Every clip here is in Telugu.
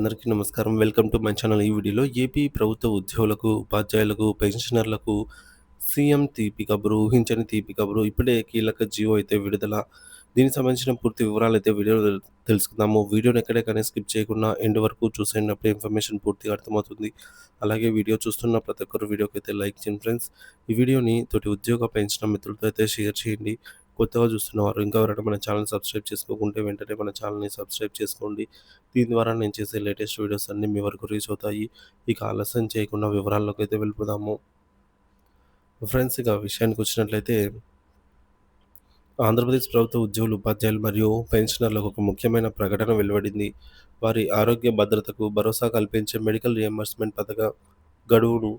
అందరికీ నమస్కారం. Welcome to my channel. ఈ వీడియోలో ఏపీ ప్రభుత్వ ఉద్యోగులకు, ఉపాధ్యాయులకు, పెన్షనర్లకు సీఎం తీపి కబురు, ఊహించని తీపి కబురు. ఇప్పుడే కీలక జియో అయితే విడుదల. దీనికి సంబంధించిన పూర్తి వివరాలు వీడియోలో వీడియో తెలుసుకుందాము. వీడియోని ఎక్కడెక్కడైనా స్కిప్ చేయకుండా ఎండ్ వరకు చూసేటప్పుడు ఇన్ఫర్మేషన్ పూర్తిగా అర్థమవుతుంది. అలాగే వీడియో చూస్తున్న ప్రతి ఒక్కరు వీడియోకైతే లైక్ చేయండి ఫ్రెండ్స్. ఈ వీడియోని తోటి ఉద్యోగ, పెంచిన మిత్రులతో అయితే షేర్ చేయండి. కొత్తగా చూస్తున్నవారు ఇంకా ఎవరైనా మన ఛానల్ సబ్స్క్రైబ్ చేసుకోకుంటే వెంటనే మన ఛానల్‌ని సబ్స్క్రైబ్ చేసుకోండి. దీని ద్వారా నేను చేసే లేటెస్ట్ వీడియోస్ అన్నీ మీ వరకు రీచ్ అవుతాయి. ఇక ఆలస్యం చేయకుండా వివరాల్లోకైతే వెళ్ళిపోదాము. ఫ్రెండ్స్ ఇక విషయానికొచ్చినట్లయితే ఆంధ్రప్రదేశ్ ప్రభుత్వ ఉద్యోగులు, ఉపాధ్యాయులు మరియు పెన్షనర్లకు ఒక ముఖ్యమైన ప్రకటన వెలువడింది. వారి ఆరోగ్య భద్రతకు భరోసా కల్పించే మెడికల్ రియంబర్స్‌మెంట్ పథక గడువును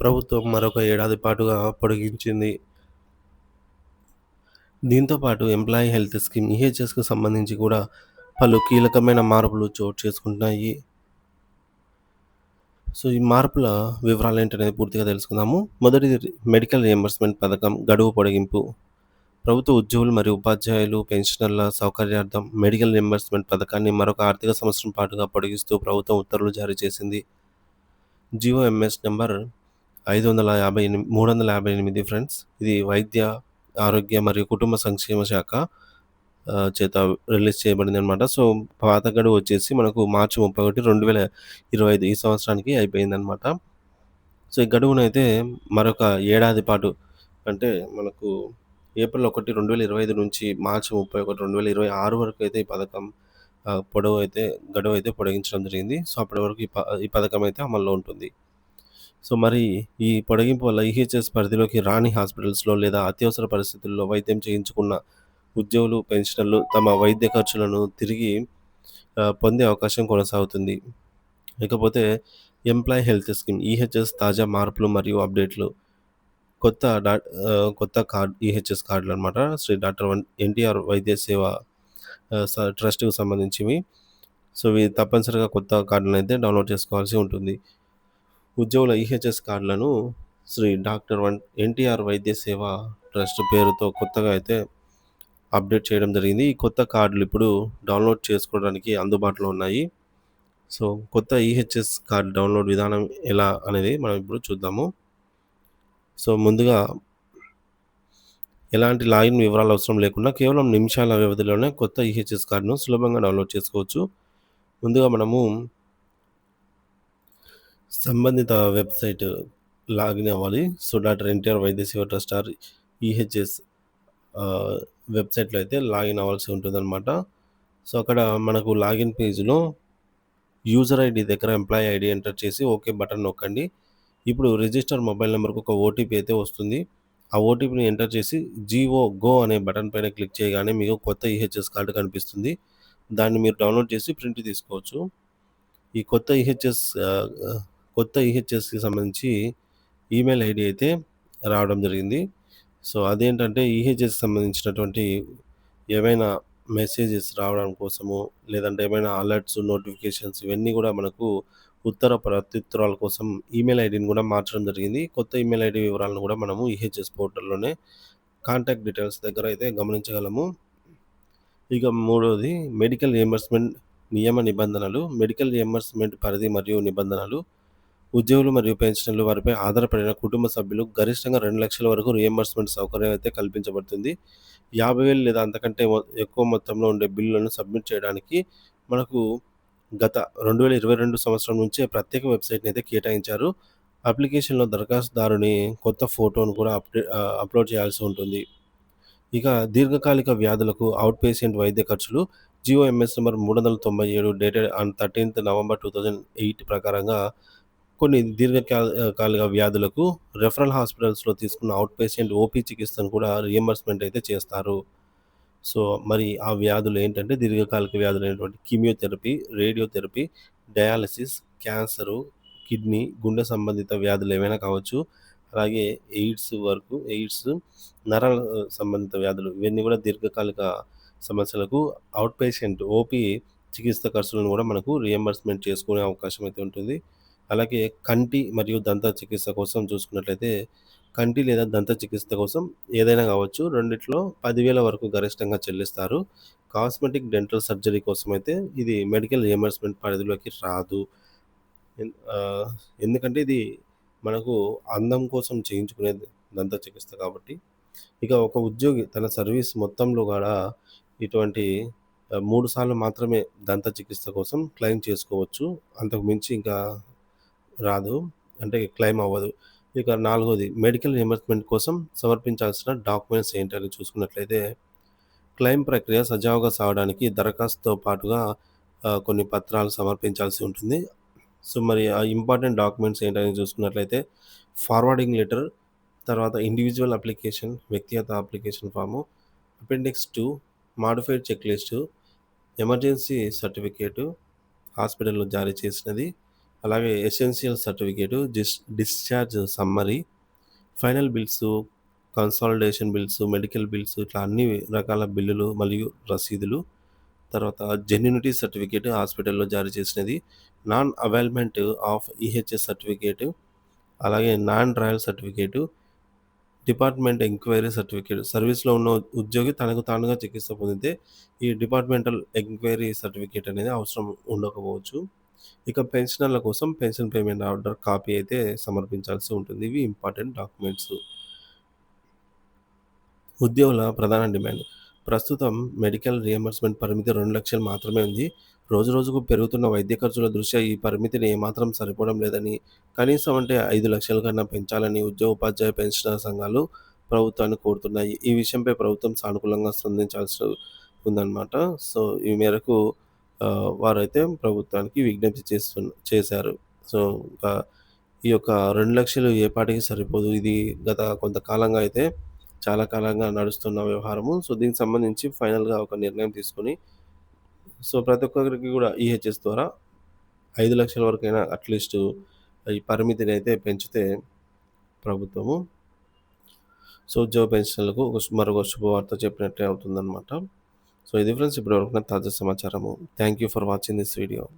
ప్రభుత్వం మరొక ఏడాది పాటుగా పొడిగించింది. దీంతో పాటు ఎంప్లాయీ హెల్త్ స్కీమ్ ఈహెచ్ఎస్‌కు సంబంధించి కూడా పలు కీలకమైన మార్పులు చోటు చేసుకుంటున్నాయి. సో, ఈ మార్పుల వివరాలు ఏంటనేది పూర్తిగా తెలుసుకుందాము. మొదటిది మెడికల్ రియంబర్స్‌మెంట్ పథకం గడువు పొడిగింపు. ప్రభుత్వ ఉద్యోగులు మరియు ఉపాధ్యాయులు, పెన్షనర్ల సౌకర్యార్థం మెడికల్ రియంబర్స్‌మెంట్ పథకాన్ని మరొక ఆర్థిక సంవత్సరం పాటుగా పొడిగిస్తూ ప్రభుత్వం ఉత్తర్వులు జారీ చేసింది. జిఓఎంఎస్ నెంబర్ ఐదు వందల యాభై ఎనిమిది మూడు వందల యాభై ఎనిమిది ఫ్రెండ్స్. ఇది వైద్య, ఆరోగ్య మరియు కుటుంబ సంక్షేమ శాఖ చేత రిలీజ్ చేయబడిందనమాట. సో, పాత గడువు వచ్చేసి మనకు మార్చి 31, 2025 ఈ సంవత్సరానికి అయిపోయిందనమాట. సో, ఈ గడువునైతే మరొక ఏడాది పాటు అంటే మనకు ఏప్రిల్ 1, 2025 నుంచి మార్చి 31, 2026 వరకు అయితే ఈ పథకం పొడవు అయితే గడువు అయితే పొడిగించడం జరిగింది. సో, అప్పటి వరకు ఈ ప ఈ పథకం అయితే అమల్లో ఉంటుంది. సో, మరి ఈ పొడిగింపు వల్ల ఈహెచ్ఎస్ పరిధిలోకి రాని హాస్పిటల్స్‌లో లేదా అత్యవసర పరిస్థితుల్లో వైద్యం చేయించుకున్న ఉద్యోగులు, పెన్షనర్లు తమ వైద్య ఖర్చులను తిరిగి పొందే అవకాశం కొనసాగుతుంది. ఇకపోతే ఎంప్లాయ్ హెల్త్ స్కీమ్ ఈహెచ్ఎస్ తాజా మార్పులు మరియు అప్డేట్‌లు. కొత్త డా కొత్త కార్డ్ ఈహెచ్ఎస్ కార్డులు అనమాట శ్రీ డాక్టర్ వన్ ఎన్టీఆర్ వైద్య సేవ స ట్రస్ట్‌కి సంబంధించివి. సో, ఇవి తప్పనిసరిగా కొత్త కార్డులనైతే డౌన్‌లోడ్ చేసుకోవాల్సి ఉంటుంది. ఉద్యోగుల ఈహెచ్ఎస్ కార్డులను Shri doctor one NTR Vaidya Seva trust పేరుతో కొత్తగా అయితే అప్డేట్ చేయడం జరిగింది. ఈ కొత్త కార్డులు ఇప్పుడు డౌన్‌లోడ్ చేసుకోవడానికి అందుబాటులో ఉన్నాయి. సో, కొత్త ఈహెచ్ఎస్ కార్డు డౌన్‌లోడ్ విధానం ఎలా అనేది మనం ఇప్పుడు చూద్దాము. సో, ముందుగా ఎలాంటి లాగిన్ వివరాలు అవసరం లేకుండా కేవలం నిమిషాల వ్యవధిలోనే కొత్త ఈహెచ్ఎస్ కార్డును సులభంగా డౌన్‌లోడ్ చేసుకోవచ్చు. ముందుగా మనము సంబంధిత వెబ్‌సైట్ లాగిన్ అవ్వాలి. So, doctor NTR Vaidya Seva trust are EHS వెబ్‌సైట్‌లో అయితే లాగిన్ అవ్వాల్సి ఉంటుందనమాట. సో, అక్కడ మనకు లాగిన్ పేజ్‌లో యూజర్ ఐడి దగ్గర ఎంప్లాయీ ఐడి ఎంటర్ చేసి ఓకే బటన్ నొక్కండి. ఇప్పుడు రిజిస్టర్ మొబైల్ నెంబర్కి ఒక ఓటీపీ అయితే వస్తుంది. ఆ ఓటీపీని ఎంటర్ చేసి జీఓ గో అనే బటన్ పైన క్లిక్ చేయగానే మీకు కొత్త ఈహెచ్ఎస్ కార్డు కనిపిస్తుంది. దాన్ని మీరు డౌన్‌లోడ్ చేసి ప్రింట్ తీసుకోవచ్చు. ఈ కొత్త ఈహెచ్ఎస్ కొత్త ఈహెచ్ఎస్‌కి సంబంధించి ఈమెయిల్ ఐడి అయితే రావడం జరిగింది. సో, అదేంటంటే ఈహెచ్ఎస్‌కి సంబంధించినటువంటి ఏమైనా మెసేజెస్ రావడం కోసము, లేదంటే ఏమైనా అలర్ట్స్, నోటిఫికేషన్స్ ఇవన్నీ కూడా మనకు ఉత్తర ప్రత్యుత్తరాల కోసం ఈమెయిల్ ఐడిని కూడా మార్చడం జరిగింది. కొత్త ఈమెయిల్ ఐడి వివరాలను కూడా మనము ఈహెచ్ఎస్ పోర్టల్‌లోనే కాంటాక్ట్ డీటెయిల్స్ దగ్గర అయితే గమనించగలము. ఇక మూడవది మెడికల్ రియంబర్స్‌మెంట్ నియమ నిబంధనలు. మెడికల్ రియంబర్స్‌మెంట్ పరిధి మరియు నిబంధనలు. ఉద్యోగులు మరియు పెన్షనర్లు వారిపై ఆధారపడిన కుటుంబ సభ్యులు గరిష్టంగా రెండు లక్షల వరకు రియంబర్స్‌మెంట్ సౌకర్యం అయితే కల్పించబడుతుంది. యాభై వేలు లేదా అంతకంటే ఎక్కువ మొత్తంలో ఉండే బిల్లులను సబ్మిట్ చేయడానికి మనకు గత 2022 సంవత్సరం నుంచే ప్రత్యేక వెబ్‌సైట్‌ని అయితే కేటాయించారు. అప్లికేషన్‌లో దరఖాస్తుదారుని కొత్త ఫోటోను కూడా అప్‌డే అప్‌లోడ్ చేయాల్సి ఉంటుంది. ఇక దీర్ఘకాలిక వ్యాధులకు అవుట్ పేషెంట్ వైద్య ఖర్చులు జియోఎంఎస్ నెంబర్ మూడు వందల తొంభై ఏడు డేటెడ్ ఆన్ 13థ్ నవంబర్ 2008 ప్రకారంగా కొన్ని దీర్ఘకాలిక కాలిక వ్యాధులకు రెఫరల్ హాస్పిటల్స్‌లో తీసుకున్న అవుట్ పేషెంట్ ఓపీ చికిత్సను కూడా రియంబర్స్‌మెంట్ అయితే చేస్తారు. సో, మరి ఆ వ్యాధులు ఏంటంటే దీర్ఘకాలిక వ్యాధులు అయినటువంటి chemotherapy, radiotherapy, dialysis cancer, kidney, గుండె సంబంధిత వ్యాధులు ఏమైనా కావచ్చు. అలాగే ఎయిడ్స్ వరకు ఎయిడ్స్, నరాల సంబంధిత వ్యాధులు ఇవన్నీ కూడా దీర్ఘకాలిక సమస్యలకు అవుట్ పేషెంట్ ఓపీ చికిత్స ఖర్చులను కూడా మనకు రియంబర్స్‌మెంట్ చేసుకునే అవకాశం అయితే ఉంటుంది. అలాగే కంటి మరియు దంత చికిత్స కోసం చూసుకున్నట్లయితే కంటి లేదా దంత చికిత్స కోసం ఏదైనా కావచ్చు. రెండిట్లో పదివేల వరకు గరిష్టంగా చెల్లిస్తారు. కాస్మెటిక్ డెంటల్ సర్జరీ కోసం అయితే ఇది మెడికల్ రియంబర్స్‌మెంట్ పరిధిలోకి రాదు. ఎందుకంటే ఇది మనకు అందం కోసం చేయించుకునేది దంత చికిత్స కాబట్టి. ఇక ఒక ఉద్యోగి తన సర్వీస్ మొత్తంలో కూడా ఇటువంటి మూడు సార్లు మాత్రమే దంత చికిత్స కోసం క్లెయిమ్ చేసుకోవచ్చు. అంతకు మించి ఇంకా రాదు. అంటే క్లెయిమ్ అవ్వదు. ఇక నాలుగోది మెడికల్ రియంబర్స్‌మెంట్ కోసం సమర్పించాల్సిన డాక్యుమెంట్స్ ఏంటని చూసుకున్నట్లయితే, క్లెయిమ్ ప్రక్రియ సజావుగా సాగడానికి దరఖాస్తుతో పాటుగా కొన్ని పత్రాలు సమర్పించాల్సి ఉంటుంది. సో, మరి ఆ ఇంపార్టెంట్ డాక్యుమెంట్స్ ఏంటని చూసుకున్నట్లయితే, ఫార్వర్డింగ్ లెటర్, తర్వాత ఇండివిజువల్ అప్లికేషన్, వ్యక్తిగత application form, appendix two modified check list, emergency certificate, హాస్పిటల్‌లో జారీ చేసినది, అలాగే essential certificate, dis discharge summary, final bills consolidation bills, medical bills ఇట్లా అన్ని రకాల బిల్లులు మరియు రసీదులు, తర్వాత జెన్యునిటీ సర్టిఫికేట్ హాస్పిటల్‌లో జారీ చేసినది, non availment of EHS certificate, అలాగే non trial certificate, department enquiry certificate సర్వీస్‌లో ఉన్న ఉద్యోగి తనకు తానుగా చికిత్స పొందితే ఈ డిపార్ట్మెంటల్ ఎంక్వైరీ సర్టిఫికేట్ అనేది అవసరం ఉండకపోవచ్చు. ఇక పెన్షనర్ల కోసం పెన్షన్ పేమెంట్ ఆర్డర్ కాపీ అయితే సమర్పించాల్సి ఉంటుంది. ఇవి ఇంపార్టెంట్ డాక్యుమెంట్స్. ఉద్యోగుల ప్రధాన డిమాండ్ ప్రస్తుతం మెడికల్ రియంబర్స్‌మెంట్ పరిమితి రెండు లక్షలు మాత్రమే ఉంది. రోజు రోజుకు పెరుగుతున్న వైద్య ఖర్చుల దృష్ట్యా ఈ పరిమితిని ఏమాత్రం సరిపోవడం లేదని, కనీసం అంటే ఐదు లక్షల కన్నా పెంచాలని ఉద్యోగోపాధ్యాయ పెన్షనర్ సంఘాలు ప్రభుత్వాన్ని కోరుతున్నాయి. ఈ విషయంపై ప్రభుత్వం సానుకూలంగా స్పందించాల్సి ఉందన్నమాట. సో, ఈ మేరకు వారైతే ప్రభుత్వానికి విజ్ఞప్తి చేస్తున్న చేశారు. సో, ఇంకా ఈ యొక్క 2,00,000 ఏ పాటికి సరిపోదు. ఇది గత కొంతకాలంగా అయితే చాలా కాలంగా నడుస్తున్న వ్యవహారము. సో, దీనికి సంబంధించి ఫైనల్‌గా ఒక నిర్ణయం తీసుకొని సో, ప్రతి ఒక్కరికి కూడా ఈహెచ్ఎస్ ద్వారా ఐదు లక్షల వరకైనా అట్‌లీస్ట్ ఈ పరిమితిని అయితే పెంచితే ప్రభుత్వము సో, ఉద్యోగ పెన్షన్లకు మరొక శుభవార్త చెప్పినట్టే అవుతుందన్నమాట. సో, ఇది ఫ్రెండ్స్ ఇప్పటివరకు ఉన్న తాజా సమాచారము. Thank you for watching this video.